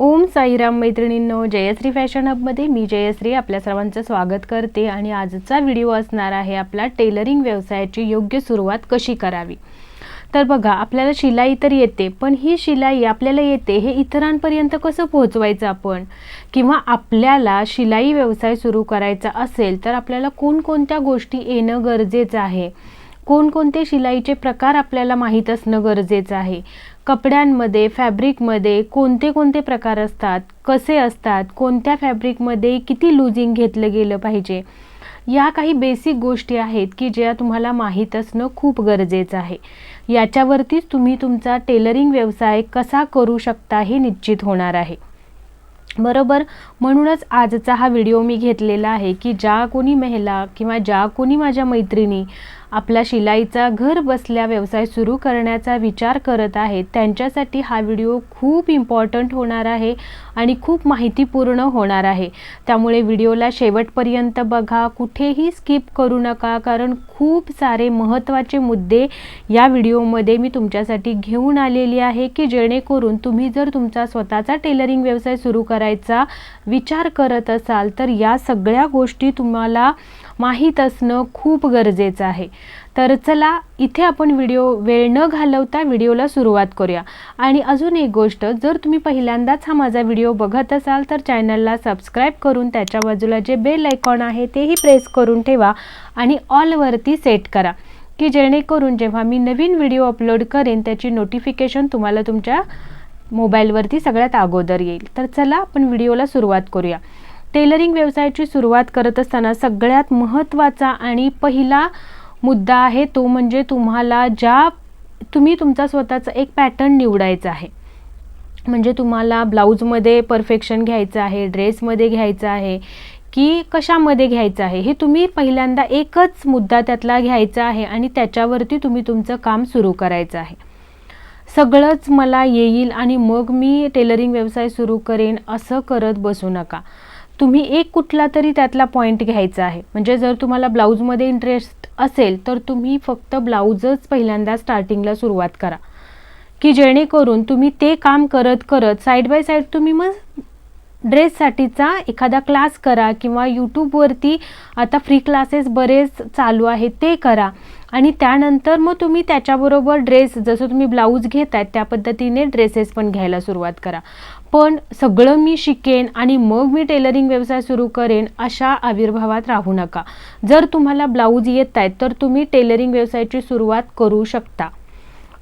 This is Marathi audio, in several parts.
ओम साईराम मैत्रिणींनो जयश्री फॅशन हबमध्ये मी जयश्री आपल्या सर्वांचं स्वागत करते आणि आजचा व्हिडिओ असणार आहे आपला टेलरिंग व्यवसायाची योग्य सुरुवात कशी करावी. तर बघा आपल्याला शिलाई तर येते पण ही शिलाई आपल्याला येते हे इतरांपर्यंत कसं पोहोचवायचं आपण? किंवा आपल्याला शिलाई व्यवसाय सुरू करायचा असेल तर आपल्याला कोणकोणत्या गोष्टी येणं गरजेचं आहे? कोणकोणते शिलाईचे प्रकार आपल्याला माहीत असणं गरजेचं आहे? कपड्यांमध्ये फॅब्रिकमध्ये कोणते कोणते प्रकार असतात? कसे असतात? कोणत्या फॅब्रिकमध्ये किती लुझिंग घेतलं गेलं पाहिजे? या काही बेसिक गोष्टी आहेत की ज्या तुम्हाला माहीत असणं खूप गरजेचं आहे. याच्यावरतीच तुम्ही तुमचा टेलरिंग व्यवसाय कसा करू शकता हे निश्चित होणार आहे. बरोबर? म्हणूनच आजचा हा व्हिडिओ मी घेतलेला आहे की ज्या कोणी महिला किंवा ज्या कोणी माझ्या मैत्रिणी आपला शिलाईचा घर बसल्या व्यवसाय सुरू करण्याचा विचार करत आहेत. त्यांच्यासाठी हा व्हिडिओ खूप इम्पॉर्टंट होणार आहे आणि खूप माहितीपूर्ण होणार आहे. त्यामुळे व्हिडिओला शेवटपर्यंत बघा. कुठेही स्किप करू नका कारण खूप सारे महत्त्वाचे मुद्दे या व्हिडिओमध्ये मी तुमच्यासाठी घेऊन आलेली आहे की जेणेकरून तुम्ही जर तुमचा स्वतःचा टेलरिंग व्यवसाय सुरू करायचा विचार करत असाल तर या सगळ्या गोष्टी तुम्हाला माहीत असणं खूप गरजेचं आहे. तर चला इथे आपण व्हिडिओ वेळ न घालवता व्हिडिओला सुरुवात करूया. आणि अजून एक गोष्ट जर तुम्ही पहिल्यांदाच हा माझा व्हिडिओ बघत असाल तर चॅनलला सबस्क्राईब करून त्याच्या बाजूला जे बेल आयकॉन आहे तेही प्रेस करून ठेवा आणि ऑलवरती सेट करा की जेणेकरून जेव्हा मी नवीन व्हिडिओ अपलोड करेन त्याची नोटिफिकेशन तुम्हाला तुमच्या मोबाईलवरती सगळ्यात अगोदर येईल. तर चला आपण व्हिडिओला सुरुवात करूया. टेलरिंग व्यवसायाची सुरुवात करत असताना सगळ्यात महत्त्वाचा आणि पहिला मुद्दा आहे तो म्हणजे तुम्हाला ज्या तुम्ही तुमचा स्वतःचा एक पॅटर्न निवडायचा आहे. म्हणजे तुम्हाला ब्लाऊजमध्ये परफेक्शन घ्यायचं आहे ड्रेसमध्ये घ्यायचं आहे की कशामध्ये घ्यायचं आहे हे तुम्ही पहिल्यांदा एकच मुद्दा त्यातला घ्यायचा आहे आणि त्याच्यावरती तुम्ही तुमचं काम सुरू करायचं आहे. सगळंच मला येईल आणि मग मी टेलरिंग व्यवसाय सुरू करेन असं करत बसू नका. तुम्ही एक कुठला तरी त्यातला पॉईंट घ्यायचा आहे. म्हणजे जर तुम्हाला ब्लाऊजमध्ये इंटरेस्ट असेल तर तुम्ही फक्त ब्लाऊजच पहिल्यांदा स्टार्टिंगला सुरुवात करा. की जेणेकरून तुम्ही ते काम करत करत साईड बाय साईड तुम्ही मग ड्रेससाठीचा एखादा क्लास करा किंवा यूट्यूबवरती आता फ्री क्लासेस बरेच चालू आहेत ते करा. आणि त्यानंतर मग तुम्ही त्याच्याबरोबर ड्रेस जसं तुम्ही ब्लाऊज घेत आहेत त्या पद्धतीने ड्रेसेस पण घ्यायला सुरुवात करा. पण सगळं मी शिकेन आणि मग मी टेलरिंग व्यवसाय सुरू करेन अशा आविर्भावात राहू नका. जर तुम्हाला ब्लाऊज येत आहेत तर तुम्ही टेलरिंग व्यवसायाची सुरुवात करू शकता.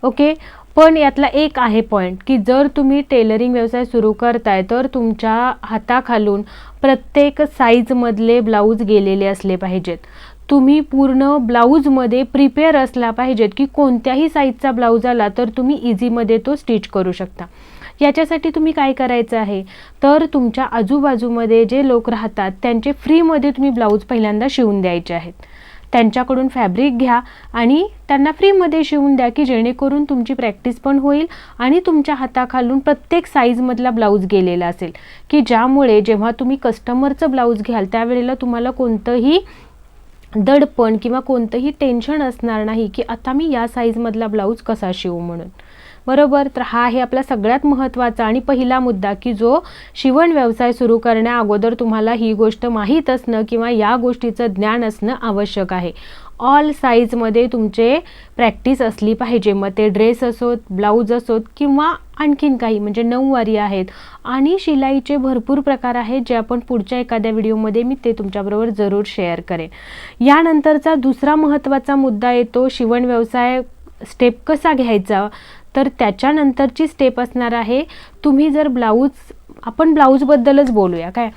ओके? पण यातला एक आहे पॉईंट की जर तुम्ही टेलरिंग व्यवसाय सुरू करताय तर तुमच्या हाताखालून प्रत्येक साईजमधले ब्लाऊज गेलेले असले पाहिजेत. तुम्ही पूर्ण ब्लाऊजमध्ये प्रिपेअर असला पाहिजेत की कोणत्याही साईजचा ब्लाऊज आला तर तुम्ही इझीमध्ये तो स्टिच करू शकता. याच्यासाठी तुम्ही काय करायचं आहे? तर तुमच्या आजूबाजूमध्ये जे लोक राहतात त्यांचे फ्रीमध्ये तुम्ही ब्लाऊज पहिल्यांदा शिवून द्यायचे आहेत. त्यांच्याकडून फॅब्रिक घ्या आणि त्यांना फ्रीमध्ये शिवून द्या की जेणेकरून तुमची प्रॅक्टिस पण होईल आणि तुमच्या हाताखालून प्रत्येक साईजमधला ब्लाऊज गेलेला असेल. की ज्यामुळे जेव्हा तुम्ही कस्टमरचं ब्लाऊज घ्याल त्यावेळेला तुम्हाला कोणतंही दडपण किंवा कोणतंही टेन्शन असणार नाही की आता मी या साईजमधला ब्लाऊज कसा शिवू म्हणून. बरोबर? तर हा आहे आपला सगळ्यात महत्त्वाचा आणि पहिला मुद्दा की जो शिवण व्यवसाय सुरू करण्या अगोदर तुम्हाला ही गोष्ट माहीत असणं किंवा या गोष्टीचं ज्ञान असणं आवश्यक आहे. ऑल साईजमध्ये तुमचे प्रॅक्टिस असली पाहिजे. मग ते ड्रेस असोत ब्लाऊज असोत किंवा आणखीन काही म्हणजे नऊवारी आहेत. आणि शिलाईचे भरपूर प्रकार आहेत जे आपण पुढच्या एखाद्या व्हिडिओमध्ये मी ते तुमच्याबरोबर जरूर शेअर करेन. यानंतरचा दुसरा महत्त्वाचा मुद्दा येतो शिवण व्यवसाय स्टेप कसा घ्यायचा? तर त्याच्यानंतरची स्टेप असणार आहे तुम्ही जर ब्लाऊज आपण ब्लाऊजबद्दलच बोलूया काय?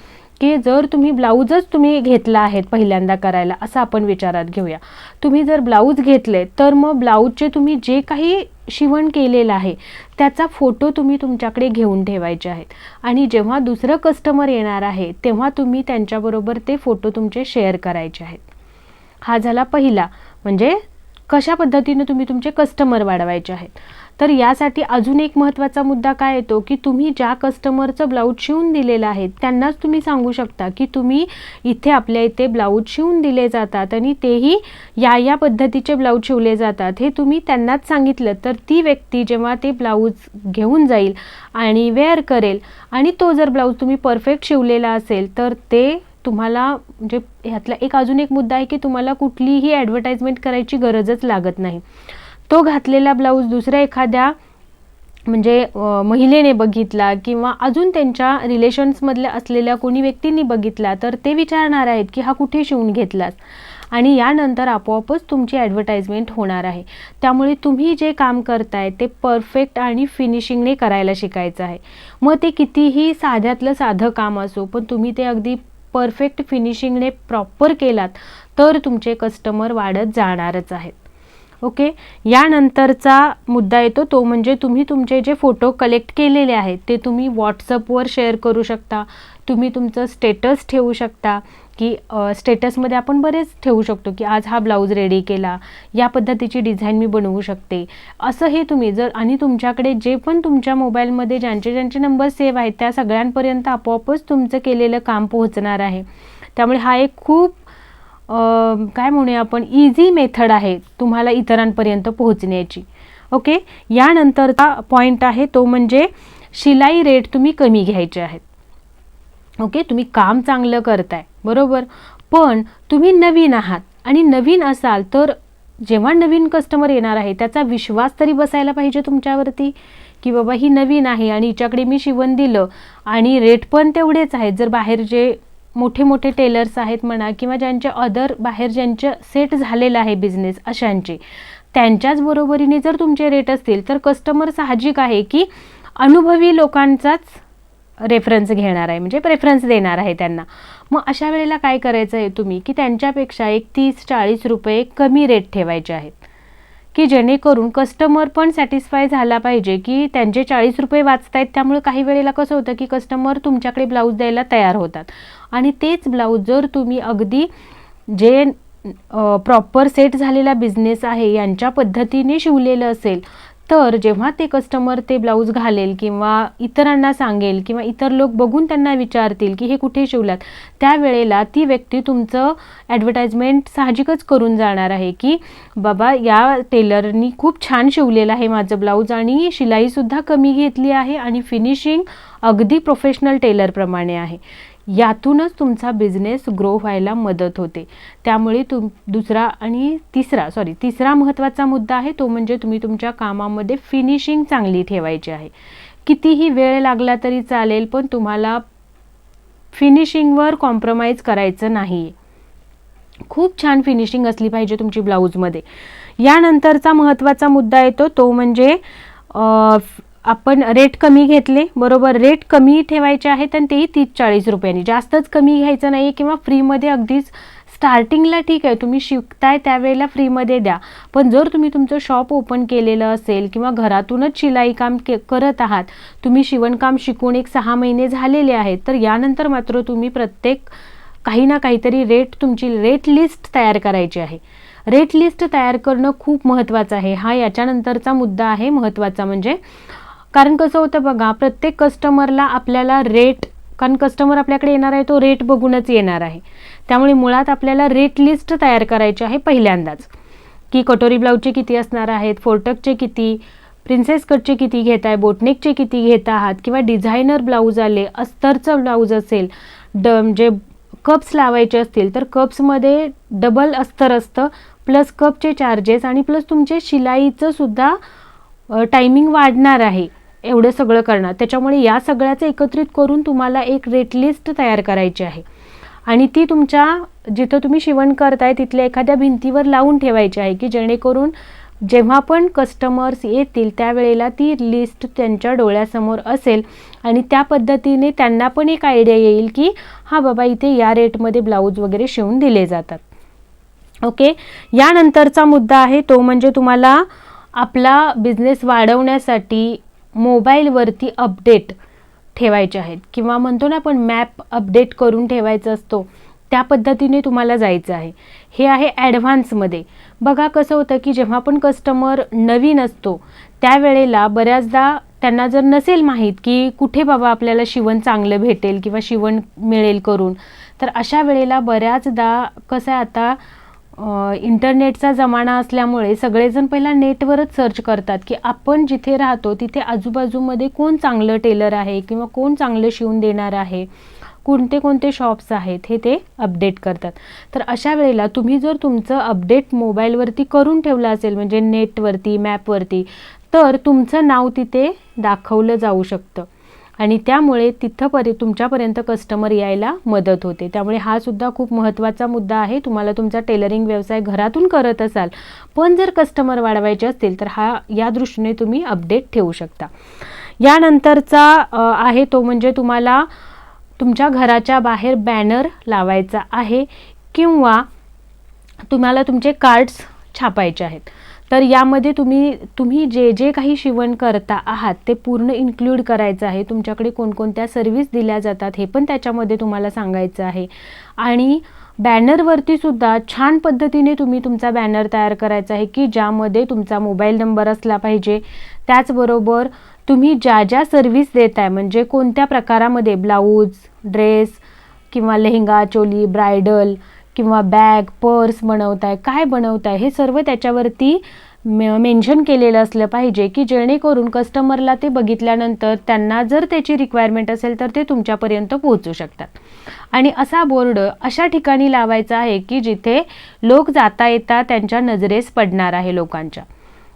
की जर तुम्ही ब्लाऊजच तुम्ही घेतला आहेत पहिल्यांदा करायला असं आपण विचारात घेऊया. तुम्ही जर ब्लाऊज घेतले तर मग ब्लाऊजचे तुम्ही जे काही शिवण केलेलं आहे त्याचा फोटो तुम्ही तुमच्याकडे घेऊन ठेवायचे आहेत. आणि जेव्हा दुसरं कस्टमर येणार आहे तेव्हा तुम्ही त्यांच्याबरोबर ते फोटो तुमचे शेअर करायचे आहेत. हा झाला पहिला. म्हणजे कशा पद्धतीने तुम्ही तुमचे कस्टमर वाढवायचे आहेत? तर यासाठी अजून एक महत्त्वाचा मुद्दा काय येतो की तुम्ही ज्या कस्टमरचं ब्लाऊज शिवून दिलेलं आहे त्यांनाच तुम्ही सांगू शकता की तुम्ही इथे आपल्या इथे ब्लाऊज शिवून दिले जातात आणि तेही या या पद्धतीचे ब्लाऊज शिवले जातात. हे तुम्ही त्यांनाच सांगितलं तर ती व्यक्ती जेव्हा ते ब्लाऊज घेऊन जाईल आणि वेअर करेल आणि तो जर ब्लाऊज तुम्ही परफेक्ट शिवलेला असेल तर ते तुम्हाला म्हणजे ह्यातला एक अजून एक मुद्दा आहे की तुम्हाला कुठलीही ॲडव्हर्टाईजमेंट करायची गरजच लागत नाही. तो घातलेला ब्लाऊज दुसऱ्या एखाद्या म्हणजे महिलेने बघितला किंवा अजून त्यांच्या रिलेशन्समधल्या असलेल्या कोणी व्यक्तींनी बघितला तर ते विचारणार आहेत की हा कुठे शिवून घेतलास? आणि यानंतर आपोआपच तुमची ॲडव्हर्टाईजमेंट होणार आहे. त्यामुळे तुम्ही जे काम करताय ते परफेक्ट आणि फिनिशिंगने करायला शिकायचं आहे. मग ते कितीही साध्यातलं साधं काम असो पण तुम्ही ते अगदी परफेक्ट फिनिशिंगने प्रॉपर केलात तर तुमचे कस्टमर वाढत जाणारच आहेत. ओके? यानंतरचा मुद्दा येतो तो म्हणजे तुम्ही तुमचे जे फोटो कलेक्ट केलेले आहेत ते तुम्ही व्हॉट्सअपवर शेअर करू शकता. तुम्ही तुमचं स्टेटस ठेवू शकता की स्टेटसमध्ये आपण बरेच ठेवू शकतो की आज हा ब्लाऊज रेडी केला या पद्धतीची डिझाईन मी बनवू शकते. असं हे तुम्ही जर आणि तुमच्याकडे जे पण तुमच्या मोबाईलमध्ये ज्यांचे ज्यांचे नंबर सेव्ह आहेत त्या सगळ्यांपर्यंत आपोआपच तुमचं केलेलं काम पोहोचणार आहे. त्यामुळे हा एक खूप काय म्हणूया आपण? इझी मेथड आहे तुम्हाला इतरांपर्यंत पोहोचण्याची. ओके यानंतरचा पॉईंट आहे तो म्हणजे शिलाई रेट तुम्ही कमी घ्यायचे आहेत. ओके तुम्ही काम चांगलं करताय. बरोबर? पण तुम्ही नवीन आहात आणि नवीन असाल तर जेव्हा नवीन कस्टमर येणार आहे त्याचा विश्वास तरी बसायला पाहिजे तुमच्यावरती. की बाबा ही नवीन आहे आणि हिच्याकडे मी शिवण दिलं आणि रेट पण तेवढेच आहेत. जर बाहेर जे मोठे मोठे टेलर्स आहेत म्हणा किंवा ज्यांचे अदर बाहेर ज्यांचं सेट झालेलं आहे बिझनेस अशांचे. त्यांच्याच बरोबरीने जर तुमचे रेट असतील तर कस्टमर साहजिक आहे की अनुभवी लोकांचाच रेफरन्स घेणार आहे म्हणजे प्रेफरन्स देणार आहे त्यांना. मग अशा वेळेला काय करायचं आहे तुम्ही? की त्यांच्यापेक्षा एक तीस चाळीस रुपये कमी रेट ठेवायचे आहेत. की जेणेकरून कस्टमर पण सॅटिस्फाय झाला पाहिजे की त्यांचे चाळीस रुपये वाचतायत. त्यामुळे काही वेळेला कसं होतं की कस्टमर तुमच्याकडे ब्लाऊज द्यायला तयार होतात. आणि तेच ब्लाऊज जर तुम्ही अगदी जे प्रॉपर सेट झालेला बिझनेस आहे यांच्या पद्धतीने शिवलेलं असेल तर जेव्हा ते कस्टमर ते ब्लाऊज घालेल किंवा इतरांना सांगेल किंवा इतर लोक बघून त्यांना विचारतील की हे कुठे शिवलात त्यावेळेला ती व्यक्ती तुमचं ॲडव्हर्टाईजमेंट साहजिकच करून जाणार आहे की बाबा या टेलरनी खूप छान शिवलेलं आहे माझं ब्लाऊज आणि शिलाईसुद्धा कमी घेतली आहे आणि फिनिशिंग अगदी प्रोफेशनल टेलरप्रमाणे आहे. यातूनच तुमचा बिझनेस ग्रो व्हायला मदत होते. त्यामुळे तुम दुसरा आणि तिसरा सॉरी तिसरा महत्त्वाचा मुद्दा आहे तो म्हणजे तुम्ही तुमच्या कामामध्ये फिनिशिंग चांगली ठेवायची आहे. कितीही वेळ लागला तरी चालेल पण तुम्हाला फिनिशिंगवर कॉम्प्रोमाइज करायचं नाही खूप छान फिनिशिंग असली पाहिजे तुमची ब्लाऊजमध्ये यानंतरचा महत्त्वाचा मुद्दा येतो तो म्हणजे आपण रेट कमी घेतले बरोबर? रेट कमी ठेवायचे आहेत आणि तेही तीस चाळीस रुपयांनी. जास्तच कमी घ्यायचं नाही किंवा फ्रीमध्ये अगदीच स्टार्टिंगला ठीक आहे. तुम्ही शिकताय त्यावेळेला फ्रीमध्ये द्या. पण जर तुम्ही तुमचं शॉप ओपन केलेलं असेल किंवा घरातूनच शिलाई काम के करत आहात तुम्ही शिवणकाम शिकून एक सहा महिने झालेले आहेत तर यानंतर मात्र तुम्ही प्रत्येक काही ना काहीतरी रेट तुमची रेट लिस्ट तयार करायची आहे. रेट लिस्ट तयार करणं खूप महत्त्वाचं आहे. हा याच्यानंतरचा मुद्दा आहे. महत्त्वाचा म्हणजे कारण कसं होतं बघा प्रत्येक कस्टमरला आपल्याला रेट कारण कस्टमर आपल्याकडे येणार आहे तो रेट बघूनच येणार आहे. त्यामुळे मुळात आपल्याला रेट लिस्ट तयार करायची आहे पहिल्यांदाच. की कटोरी ब्लाऊजचे किती असणार आहेत फोर्टकचे किती प्रिन्सेस कटचे किती घेत आहे बोटनेकचे किती घेत आहात किंवा डिझायनर ब्लाऊज आले अस्तरचं ब्लाऊज असेल ड म्हणजे कप्स लावायचे असतील तर कप्समध्ये डबल अस्तर असतं प्लस कपचे चार्जेस आणि प्लस तुमचे शिलाईचं सुद्धा टायमिंग वाढणार आहे. एवढं सगळं करणार. त्याच्यामुळे या सगळ्याचं एकत्रित करून तुम्हाला एक रेट लिस्ट तयार करायची आहे. आणि ती तुमच्या जिथं तुम्ही शिवण करताय तिथल्या एखाद्या भिंतीवर लावून ठेवायची आहे की जेणेकरून जेव्हा पण कस्टमर्स येतील त्यावेळेला ती लिस्ट त्यांच्या डोळ्यासमोर असेल. आणि त्या पद्धतीने त्यांना पण एक आयडिया येईल की हा बाबा इथे या रेटमध्ये ब्लाऊज वगैरे शिवून दिले जातात. ओके यानंतरचा मुद्दा आहे तो म्हणजे तुम्हाला आपला बिझनेस वाढवण्यासाठी मोबाईलवरती अपडेट ठेवायचे आहेत. किंवा म्हणतो ना आपण मॅप अपडेट करून ठेवायचा असतो त्या पद्धतीने तुम्हाला जायचं आहे. हे आहे ॲडव्हान्समध्ये. बघा कसं होतं की जेव्हा पण कस्टमर नवीन असतो त्यावेळेला बऱ्याचदा त्यांना जर नसेल माहीत की कुठे बाबा आपल्याला शिवण चांगलं भेटेल किंवा शिवण मिळेल करून तर अशा वेळेला बऱ्याचदा कसं आहे आता इंटरनेटचा जमाना असल्यामुळे सगळेजण पहिला नेटवरच सर्च करतात की आपण जिथे राहतो तिथे आजूबाजूमध्ये कोण चांगलं टेलर आहे किंवा कोण चांगलं शिवून देणार आहे? कोणते कोणते शॉप्स आहेत? हे ते अपडेट करतात. तर अशा वेळेला तुम्ही जर तुमचं अपडेट मोबाईलवरती करून ठेवलं असेल म्हणजे नेटवरती मॅपवरती तर तुमचं नाव तिथे दाखवलं जाऊ शकतं. आणि त्यामुळे तिथंपर्यंत तुमच्यापर्यंत कस्टमर यायला मदत होते. त्यामुळे हा सुद्धा खूप महत्त्वाचा मुद्दा आहे. तुम्हाला तुमचा टेलरिंग व्यवसाय घरातून करत असाल पण जर कस्टमर वाढवायचे असतील तर हा या दृष्टीने तुम्ही अपडेट ठेवू शकता. यानंतरचा आहे तो म्हणजे तुम्हाला तुमच्या घराच्या बाहेर बॅनर लावायचा आहे किंवा तुम्हाला तुमचे कार्ड्स छापायचे आहेत. तर यामध्ये तुम्ही तुम्ही जे जे काही शिवण करता आहात ते पूर्ण इन्क्लूड करायचं आहे. तुमच्याकडे कोणकोणत्या सर्व्हिस दिल्या जातात हे पण त्याच्यामध्ये तुम्हाला सांगायचं आहे. आणि बॅनरवरती सुद्धा छान पद्धतीने तुम्ही तुमचा बॅनर तयार करायचा आहे की ज्यामध्ये तुमचा मोबाईल नंबर असला पाहिजे. त्याचबरोबर तुम्ही ज्या ज्या सर्व्हिस देत आहे म्हणजे कोणत्या प्रकारामध्ये ब्लाऊज ड्रेस किंवा लेहंगा चोली ब्रायडल किंवा बॅग पर्स बनवताय काय बनवताय हे सर्व त्याच्यावरती मेन्शन केलेलं असलं पाहिजे की जेणेकरून कस्टमरला ते बघितल्यानंतर त्यांना जर त्याची रिक्वायरमेंट असेल तर ते तुमच्यापर्यंत पोहोचू शकतात. आणि असा बोर्ड अशा ठिकाणी लावायचा आहे की जिथे लोक जाता येता त्यांच्या नजरेस पडणार आहे लोकांच्या.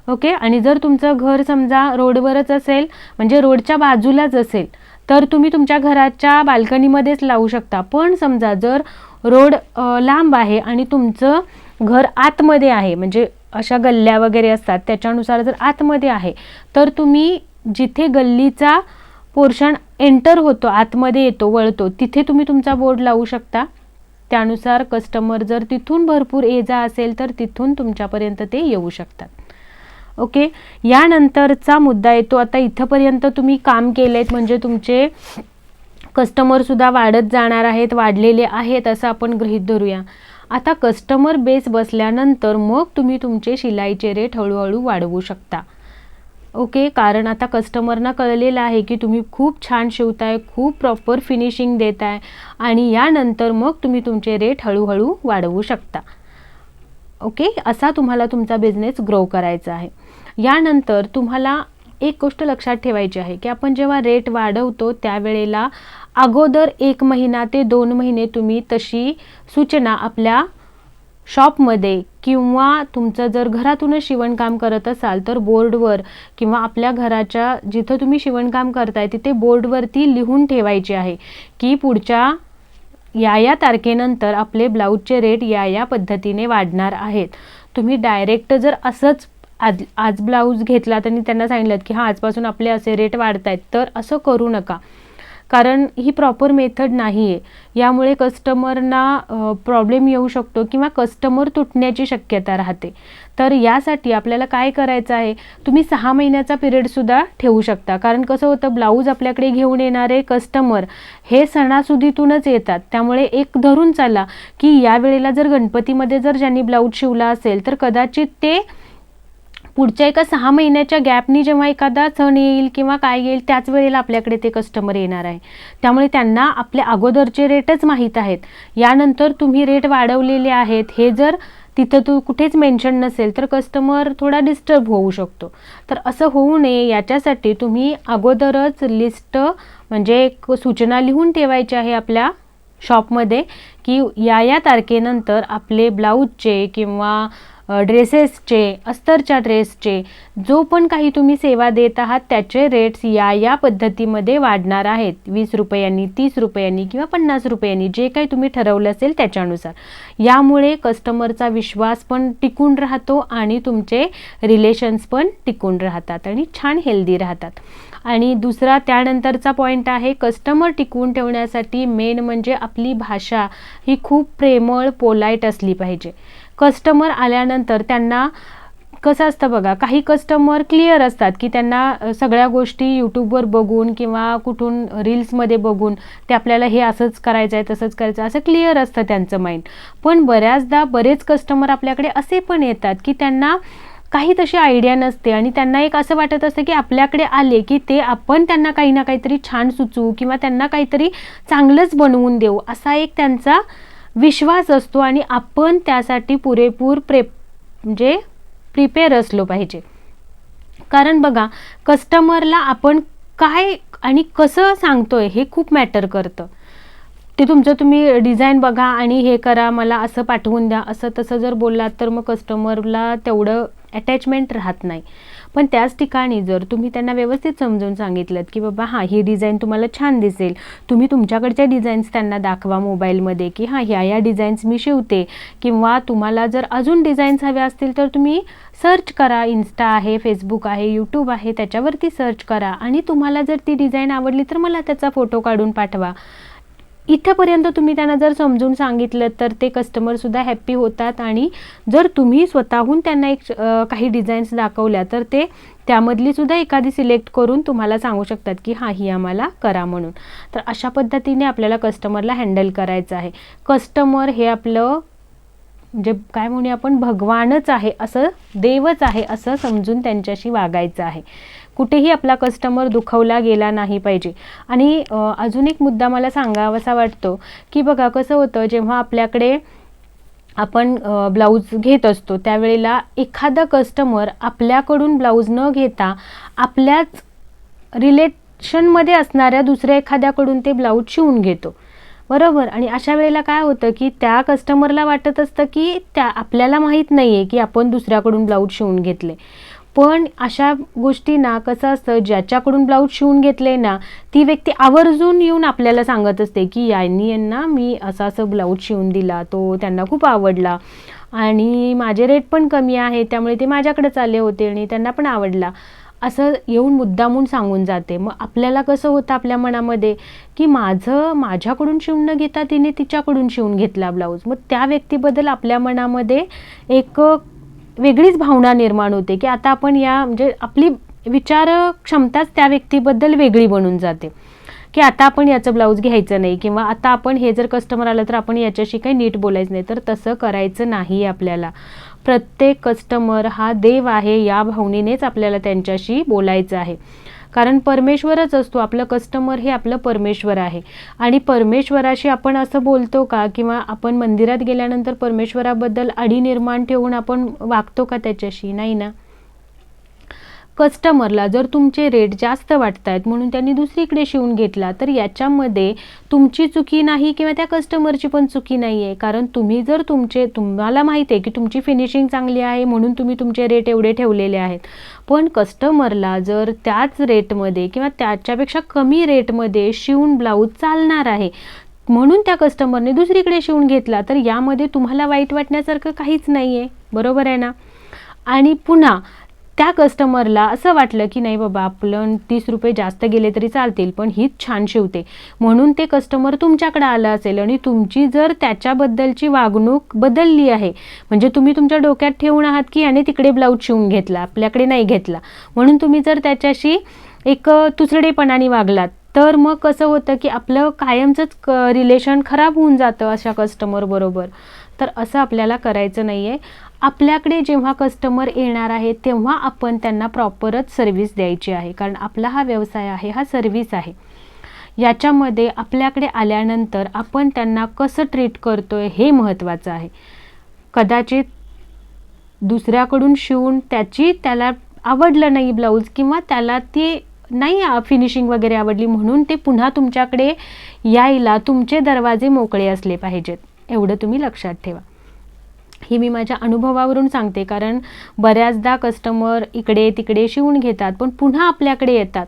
ओके? आणि जर तुमचं घर समजा रोडवरच असेल म्हणजे रोडच्या बाजूलाच असेल तर तुम्ही तुमच्या घराच्या बाल्कनीमध्येच लावू शकता. पण समजा जर रोड लांब आहे आणि तुमचं घर आतमध्ये आहे. म्हणजे अशा गल्ल्या वगैरे असतात. त्याच्यानुसार जर आतमध्ये आहे तर तुम्ही जिथे गल्लीचा पोर्शन एंटर होतो आतमध्ये येतो वळतो तिथे तुम्ही तुमचा बोर्ड लावू शकता. त्यानुसार कस्टमर जर तिथून भरपूर ये जा असेल तर तिथून तुमच्यापर्यंत ते येऊ शकतात. ओके? यानंतरचा मुद्दा येतो. आता इथंपर्यंत तुम्ही काम केलं म्हणजे तुमचे कस्टमरसुद्धा वाढत जाणार आहेत वाढलेले आहेत असं आपण गृहीत धरूया. आता कस्टमर बेस बसल्यानंतर मग तुम्ही तुमचे शिलाईचे रेट हळूहळू वाढवू शकता. ओके? कारण आता कस्टमरना कळलेलं आहे की तुम्ही खूप छान शिवताय खूप प्रॉपर फिनिशिंग देत आहे आणि यानंतर मग तुम्ही तुमचे रेट हळूहळू वाढवू शकता. ओके? असा तुम्हाला तुमचा बिझनेस ग्रो करायचा आहे. यानंतर तुम्हाला एक गोष्ट लक्षात ठेवायची आहे की आपण जेव्हा रेट वाढवतो त्यावेळेला अगोदर एक महिना ते दोन महिने तुम्ही तशी सूचना आपल्या शॉपमध्ये किंवा तुमचं जर घरातूनच शिवणकाम करत असाल तर बोर्डवर किंवा आपल्या घराच्या जिथं तुम्ही शिवणकाम करताय तिथे बोर्डवरती लिहून ठेवायचे आहे की पुढच्या या या तारखेनंतर आपले ब्लाऊजचे रेट या या पद्धतीने वाढणार आहेत. तुम्ही डायरेक्ट जर असंच आज आज ब्लाऊज घेतला त्यांनी त्यांना सांगितलं की हां आजपासून आपले असे रेट वाढत आहेत तर असं करू नका. कारण ही प्रॉपर मेथड नाही आहे यामुळे कस्टमरना प्रॉब्लेम येऊ शकतो किंवा कस्टमर तुटण्याची शक्यता राहते. तर यासाठी आपल्याला काय करायचं आहे? तुम्ही सहा महिन्याचा पिरियडसुद्धा ठेवू शकता. कारण कसं होतं ब्लाऊज आपल्याकडे घेऊन येणारे कस्टमर हे सणासुदीतूनच येतात. त्यामुळे एक धरून चाला की या वेळेला जर गणपतीमध्ये जर ज्यांनी ब्लाऊज शिवला असेल तर कदाचित ते पुढच्या एका सहा महिन्याच्या गॅपनी जेव्हा एखादा सण येईल किंवा काय येईल त्याच वेळेला आपल्याकडे ते कस्टमर येणार आहे. त्यामुळे त्यांना आपले अगोदरचे रेटच माहीत आहेत. यानंतर तुम्ही रेट वाढवलेले आहेत. हे जर तिथं तू कुठेच मेन्शन नसेल तर कस्टमर थोडा डिस्टर्ब होऊ शकतो. तर असं होऊ नये. याच्यासाठी तुम्ही अगोदरच लिस्ट म्हणजे एक सूचना लिहून ठेवायची आहे आपल्या शॉपमध्ये की या या तारखेनंतर आपले ब्लाऊजचे किंवा ड्रेसेसचे अस्तरच्या ड्रेसचे जो पण काही तुम्ही सेवा देत आहात त्याचे रेट्स या या पद्धतीमध्ये वाढणार आहेत. वीस रुपयांनी तीस रुपयांनी किंवा पन्नास रुपयांनी जे काही तुम्ही ठरवलं असेल त्याच्यानुसार. यामुळे कस्टमरचा विश्वास पण टिकून राहतो आणि तुमचे रिलेशन्स पण टिकून राहतात आणि छान हेल्दी राहतात. आणि दुसरा त्यानंतरचा पॉईंट आहे कस्टमर टिकवून ठेवण्यासाठी मेन म्हणजे आपली भाषा ही खूप प्रेमळ पोलाईट असली पाहिजे. कस्टमर आल्यानंतर त्यांना कसं असतं बघा काही कस्टमर क्लिअर असतात की त्यांना सगळ्या गोष्टी यूट्यूबवर बघून किंवा कुठून रील्समध्ये बघून ते आपल्याला हे असंच करायचं आहे तसंच करायचं आहे, असं क्लिअर असतं त्यांचं माइंड पण बऱ्याचदा बरेच कस्टमर आपल्याकडे असे पण येतात की त्यांना काही तशी आयडिया नसते आणि त्यांना एक असं वाटत असतं की आपल्याकडे आले की ते आपण त्यांना काही ना काहीतरी छान सुचवू किंवा त्यांना काहीतरी चांगलंच बनवून देऊ असा एक त्यांचा विश्वास असतो आणि आपण त्यासाठी पुरेपूर प्रे म्हणजे प्रिपेअर असलो पाहिजे. कारण बघा कस्टमरला आपण काय आणि कसं सांगतोय हे खूप मॅटर करतं. ते तुमचं तुम्ही डिझाईन बघा आणि हे करा मला असं पाठवून द्या असं तसं जर बोललात तर मग कस्टमरला तेवढं अटॅचमेंट राहत नाही. पण त्याच ठिकाणी जर तुम्ही त्यांना व्यवस्थित समजून सांगितलं की बाबा हां ही डिझाईन तुम्हाला छान दिसेल. तुम्ही तुमच्याकडच्या डिझाईन्स त्यांना दाखवा मोबाईलमध्ये की हां ह्या या डिझाईन्स मी शिवते. किंवा तुम्हाला जर अजून डिझाईन्स हव्या असतील तर तुम्ही सर्च करा. इन्स्टा आहे फेसबुक आहे यूट्यूब आहे त्याच्यावरती सर्च करा. आणि तुम्हाला जर ती डिझाईन आवडली तर मला त्याचा फोटो काढून पाठवा. इथंपर्यंत तुम्ही त्यांना जर समजून सांगितलं तर ते कस्टमरसुद्धा हॅप्पी होतात. आणि जर तुम्ही स्वतःहून त्यांना एक काही डिझाईन्स दाखवल्या तर ते त्यामधली सुद्धा एखादी सिलेक्ट करून तुम्हाला सांगू शकतात की हां ही आम्हाला करा म्हणून. तर अशा पद्धतीने आपल्याला कस्टमरला हँडल करायचं आहे. कस्टमर हे आपलं म्हणजे काय म्हणूया आपण भगवानच आहे असं देवच आहे असं समजून त्यांच्याशी वागायचं आहे. कुठेही आपला कस्टमर दुखवला गेला नाही पाहिजे. आणि अजून एक मुद्दा मला सांगावासा वाटतो की बघा कसं होतं जेव्हा आपल्याकडे आपण ब्लाऊज घेत असतो त्यावेळेला एखादा कस्टमर आपल्याकडून ब्लाऊज न घेता आपल्याच रिलेशनमध्ये असणाऱ्या दुसऱ्या एखाद्याकडून ते ब्लाऊज शिवून घेतो. बरोबर? आणि अशा वेळेला काय होतं की त्या कस्टमरला वाटत असतं की त्या आपल्याला माहीत नाही आहे की आपण दुसऱ्याकडून ब्लाऊज शिवून घेतले. पण अशा गोष्टी ना कसं असतं ज्याच्याकडून ब्लाऊज शिवून घेतले ना ती व्यक्ती आवर्जून येऊन आपल्याला सांगत असते की यांनी यांना मी असा असं ब्लाऊज शिवून दिला तो त्यांना खूप आवडला. आणि माझे रेट पण कमी आहे त्यामुळे ते माझ्याकडेच आले होते आणि त्यांना पण आवडला. असं येऊन मुद्दामून सांगून जाते. मग आपल्याला कसं होतं आपल्या मनामध्ये? की माझं माझ्याकडून शिवून न घेता तिने तिच्याकडून शिवून घेतला ब्लाऊज मग त्या व्यक्तीबद्दल आपल्या मनामध्ये एक वेगळीच भावना निर्माण होते की आता आपण या म्हणजे आपली विचार क्षमताच त्या व्यक्तीबद्दल वेगळी बनून जाते. की आता आपण याचं ब्लाऊज घ्यायचं नाही किंवा आता आपण हे जर कस्टमर आलं तर आपण याच्याशी काही नीट बोलायचं नाही तर तसं करायचं नाही आपल्याला. प्रत्येक कस्टमर हा देव आहे या भावनेनेच आपल्याला त्यांच्याशी बोलायचं आहे. कारण परमेश्वरच असतो. आपलं कस्टमर हे आपलं परमेश्वर आहे. आणि परमेश्वराशी आपण असं बोलतो का? किंवा आपण मंदिरात गेल्यानंतर परमेश्वराबद्दल अडी निर्माण ठेवून आपण वागतो का त्याच्याशी? नाही ना? कस्टमरला जर तुमचे रेट जास्त वाटत आहेत म्हणून त्यांनी दुसरीकडे शिवून घेतला तर याच्यामध्ये तुमची चुकी नाही किंवा त्या कस्टमरची पण चुकी नाही आहे कारण तुम्ही जर तुमचे तुम्हाला माहिती आहे की तुमची फिनिशिंग चांगली आहे म्हणून तुम्ही तुमचे रेट एवढे ठेवलेले आहेत. पण कस्टमरला जर त्याच रेटमध्ये किंवा त्याच्यापेक्षा कमी रेटमध्ये शिवून ब्लाऊज चालणार आहे म्हणून त्या कस्टमरने दुसरीकडे शिवून घेतला तर यामध्ये तुम्हाला वाईट वाटण्यासारखं काहीच नाही आहे बरोबर आहे ना? आणि पुन्हा त्या कस्टमरला असं वाटलं की नाही बाबा आपलं तीस रुपये जास्त गेले तरी चालतील पण हीच छान शिवते. म्हणून ते कस्टमर तुमच्याकडे आलं असेल आणि तुमची जर त्याच्याबद्दलची वागणूक बदलली आहे म्हणजे तुम्ही तुमच्या डोक्यात ठेवून आहात की याने तिकडे ब्लाऊज शिवून घेतला आपल्याकडे नाही घेतला. म्हणून तुम्ही जर त्याच्याशी एक तुसडेपणाने वागलात तर मग कसं होतं की आपलं कायमचंच क रिलेशन खराब होऊन जातं अशा कस्टमरबरोबर तर असं आपल्याला करायचं नाही आहे आपल्याकडे जेव्हा कस्टमर येणार आहे तेव्हा आपण त्यांना प्रॉपरच सर्व्हिस द्यायची आहे. कारण आपला हा व्यवसाय आहे हा सर्व्हिस आहे. याच्यामध्ये आपल्याकडे आल्यानंतर आपण त्यांना कसं ट्रीट करतो आहे हे महत्त्वाचं आहे. कदाचित दुसऱ्याकडून शिवून त्याची त्याला आवडलं नाही ब्लाऊज किंवा त्याला ती नाही फिनिशिंग वगैरे आवडली म्हणून ते पुन्हा तुमच्याकडे यायला तुमचे दरवाजे मोकळे असले पाहिजेत. एवढं तुम्ही लक्षात ठेवा. ही मी माझ्या अनुभवावरून सांगते कारण बऱ्याचदा कस्टमर इकडे तिकडे शिवून घेतात पण पुन्हा आपल्याकडे येतात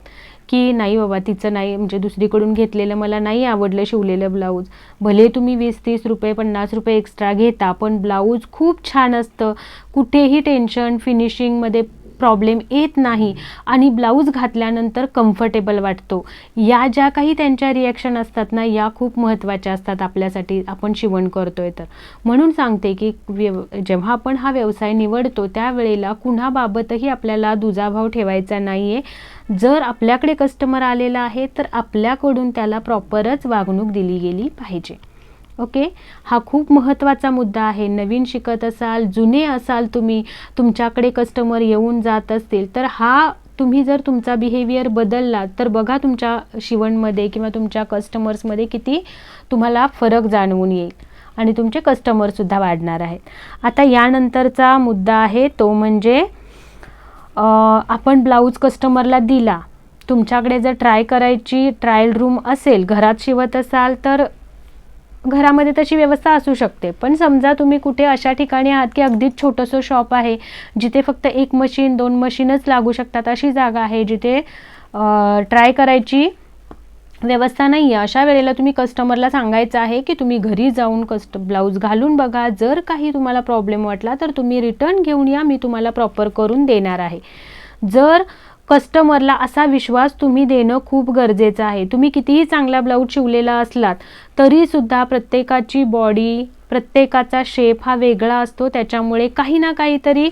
की नाही बाबा तिचं नाही म्हणजे दुसरीकडून घेतलेलं मला नाही आवडलं शिवलेलं ब्लाऊज भले तुम्ही वीस तीस रुपये पन्नास रुपये एक्स्ट्रा घेता पण ब्लाऊज खूप छान असतं. कुठेही टेन्शन फिनिशिंगमध्ये प्रॉब्लेम येत नाही आणि ब्लाऊज घातल्यानंतर कम्फर्टेबल वाटतो. या ज्या काही त्यांच्या रिॲक्शन असतात ना या खूप महत्त्वाच्या असतात आपल्यासाठी आपण शिवण करतोय तर. म्हणून सांगते की व्यव जेव्हा आपण हा व्यवसाय निवडतो त्यावेळेला कुणाबाबतही आपल्याला दुजाभाव ठेवायचा नाही आहे जर आपल्याकडे कस्टमर आलेला आहे तर आपल्याकडून त्याला प्रॉपरच वागणूक दिली गेली पाहिजे. ओके हा खूप महत्त्वाचा मुद्दा आहे. नवीन शिकत असाल जुने असाल तुम्ही तुमच्याकडे कस्टमर येऊन जात असतील तर हा तुम्ही जर तुमचा बिहेवियर बदलला तर बघा तुमच्या शिवणमध्ये किंवा तुमच्या कस्टमर्समध्ये किती तुम्हाला फरक जाणवून येईल आणि तुमचे कस्टमरसुद्धा वाढणार आहेत. आता यानंतरचा मुद्दा आहे तो म्हणजे आपण ब्लाऊज कस्टमरला दिला. तुमच्याकडे जर ट्राय करायची ट्रायल रूम असेल घरात शिवत असाल तर घरामध्ये तशी व्यवस्था असू शकते. पण समजा तुम्ही कुठे अशा ठिकाणी आहात की अगदीच छोटंसं शॉप आहे जिथे फक्त एक मशीन दोन मशीनच लागू शकतात अशी जागा आहे जिथे ट्राय करायची व्यवस्था नाही आहे अशा वेळेला तुम्ही कस्टमरला सांगायचं आहे की तुम्ही घरी जाऊन कस्ट ब्लाऊज घालून बघा. जर काही तुम्हाला प्रॉब्लेम वाटला तर तुम्ही रिटर्न घेऊन या. मी तुम्हाला प्रॉपर करून देणार आहे. जर कस्टमरला असा विश्वास तुम्ही देणं खूप गरजेचं आहे. तुम्ही कितीही चांगला ब्लाऊज शिवलेला असलात तरीसुद्धा प्रत्येकाची बॉडी प्रत्येकाचा शेप हा वेगळा असतो. त्याच्यामुळे काही ना काहीतरी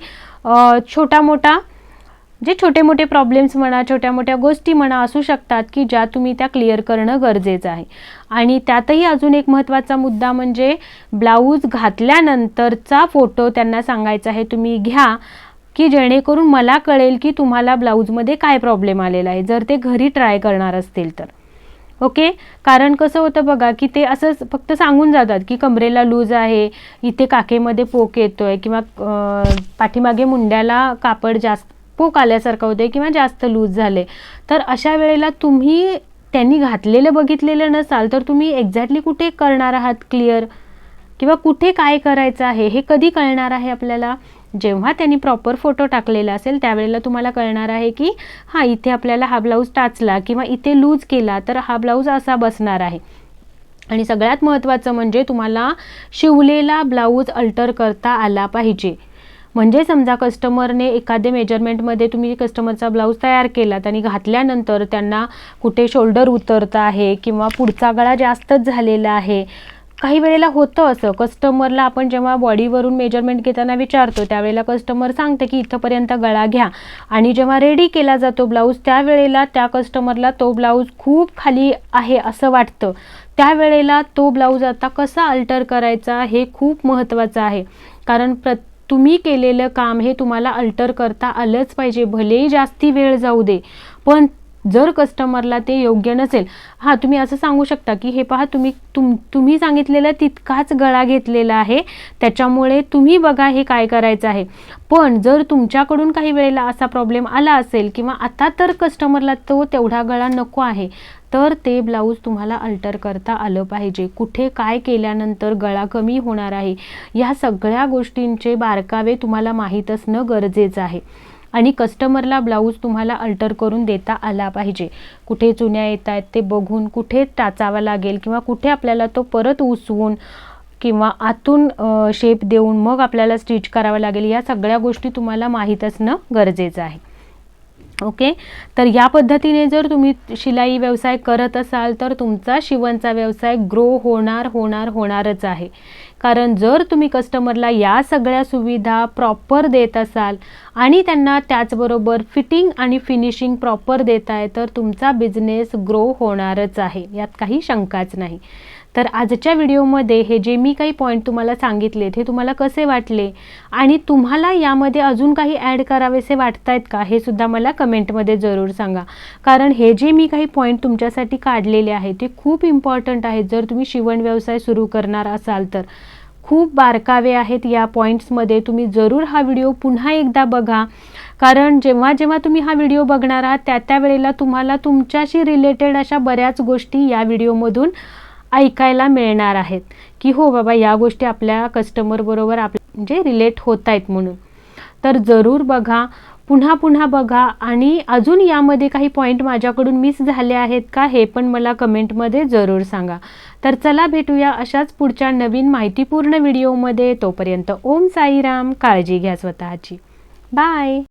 छोटा मोठा जे छोटे मोठे प्रॉब्लेम्स म्हणा छोट्या मोठ्या गोष्टी म्हणा असू शकतात की ज्या तुम्ही त्या क्लिअर करणं गरजेचं आहे. आणि त्यातही अजून एक महत्त्वाचा मुद्दा म्हणजे ब्लाऊज घातल्यानंतरचा फोटो त्यांना सांगायचा आहे तुम्ही घ्या. की जेणेकरून मला कळेल की तुम्हाला ब्लाऊजमध्ये काय प्रॉब्लेम आलेला आहे. जर ते घरी ट्राय करणार असतील तर. ओके कारण कसं होतं बघा की ते असंच फक्त सांगून जातात की कमरेला लूज आहे इथे काकेमध्ये पोक येतो आहे किंवा पाठीमागे मुंड्याला कापड जास्त पोक आल्यासारखं होते किंवा जास्त लूज झाले. तर अशा वेळेला तुम्ही त्यांनी घातलेलं बघितलेलं नसाल तर तुम्ही एक्झॅक्टली कुठे करणार आहात? क्लिअर किंवा कुठे काय करायचं आहे? हे कधी कळणार आहे आपल्याला? जेव्हा त्यांनी प्रॉपर फोटो टाकलेला असेल त्यावेळेला तुम्हाला कळणार आहे की हां इथे आपल्याला हा ब्लाऊज टाचला किंवा इथे लूज केला तर हा ब्लाऊज असा बसणार आहे. आणि सगळ्यात महत्त्वाचं म्हणजे तुम्हाला शिवलेला ब्लाऊज अल्टर करता आला पाहिजे. म्हणजे समजा कस्टमरने एखाद्या मेजरमेंटमध्ये तुम्ही कस्टमरचा ब्लाऊज तयार केलात आणि घातल्यानंतर त्यांना कुठे शोल्डर उतरता आहे किंवा पुढचा गळा जास्तच झालेला आहे काही वेळेला होतं असं. कस्टमरला आपण जेव्हा बॉडीवरून मेजरमेंट घेताना विचारतो त्यावेळेला कस्टमर सांगते की इथंपर्यंत गळा घ्या. आणि जेव्हा रेडी केला जातो ब्लाऊज त्यावेळेला त्या कस्टमरला तो ब्लाऊज खूप खाली आहे असं वाटतं. त्यावेळेला तो ब्लाऊज आता कसा अल्टर करायचा हे खूप महत्त्वाचं आहे. कारण प्र तुम्ही केलेलं काम हे तुम्हाला अल्टर करता आलंच पाहिजे. भलेही जास्ती वेळ जाऊ दे. पण जर कस्टमरला ते योग्य नसेल हां तुम्ही असं सांगू शकता की हे पहा तुम्ही तुम तुम्ही सांगितलेलं तितकाच गळा घेतलेला आहे त्याच्यामुळे तुम्ही बघा हे काय करायचं आहे. पण जर तुमच्याकडून काही वेळेला असा प्रॉब्लेम आला असेल किंवा आता तर कस्टमरला तो तेवढा गळा नको आहे तर ते ब्लाऊज तुम्हाला अल्टर करता आलं पाहिजे. कुठे काय केल्यानंतर गळा कमी होणार आहे या सगळ्या गोष्टींचे बारकावे तुम्हाला माहीत असणं गरजेचं आहे. आणि कस्टमरला ब्लाऊज तुम्हाला अल्टर करून देता आला पाहिजे. कुठे चुन्या येत आहेत ते बघून कुठे टाचावा लागेल किंवा कुठे आपल्याला तो परत उसवून किंवा आतून शेप देऊन मग आपल्याला स्टिच करावं लागेल या सगळ्या गोष्टी तुम्हाला माहीत असणं गरजेचं आहे. ओके? तर या पद्धतीने जर तुम्ही शिलाई व्यवसाय करत असाल तर तुमचा शिवणचा व्यवसाय ग्रो होणार होणार होणारच आहे. कारण जर तुम्ही कस्टमरला या सगळ्या सुविधा प्रॉपर देत असाल आणि त्यांना त्याचबरोबर फिटिंग आणि फिनिशिंग प्रॉपर देत आहे तर तुमचा बिझनेस ग्रो होणारच आहे. यात काही शंकाच नाही. तर आजच्या व्हिडिओमध्ये हे जे मी काही पॉईंट तुम्हाला सांगितलेत हे तुम्हाला कसे वाटले? आणि तुम्हाला यामध्ये अजून काही ॲड करावेसे वाटत आहेत का? हे सुद्धा मला कमेंटमध्ये जरूर सांगा. कारण हे जे मी काही पॉईंट तुमच्यासाठी काढलेले आहे ते खूप इम्पॉर्टंट आहेत. जर तुम्ही शिवण व्यवसाय सुरू करणार असाल तर खूप बारकावे आहेत या पॉईंट्समध्ये तुम्ही जरूर हा व्हिडिओ पुन्हा एकदा बघा. कारण जेव्हा जेव्हा तुम्ही हा व्हिडिओ बघणार आहात त्या त्या वेळेला तुम्हाला तुमच्याशी रिलेटेड अशा बऱ्याच गोष्टी या व्हिडिओमधून ऐकायला मिळणार आहेत. की हो बाबा या गोष्टी आपल्या कस्टमरबरोबर आप म्हणजे रिलेट होत आहेत म्हणून. तर जरूर बघा पुन्हा पुन्हा बघा आणि अजून यामध्ये काही पॉईंट माझ्याकडून मिस झाले आहेत का हे पण मला कमेंटमध्ये जरूर सांगा. तर चला भेटूया अशाच पुढच्या नवीन माहितीपूर्ण व्हिडिओमध्ये तोपर्यंत ओम साईराम काळजी घ्या स्वतःची. बाय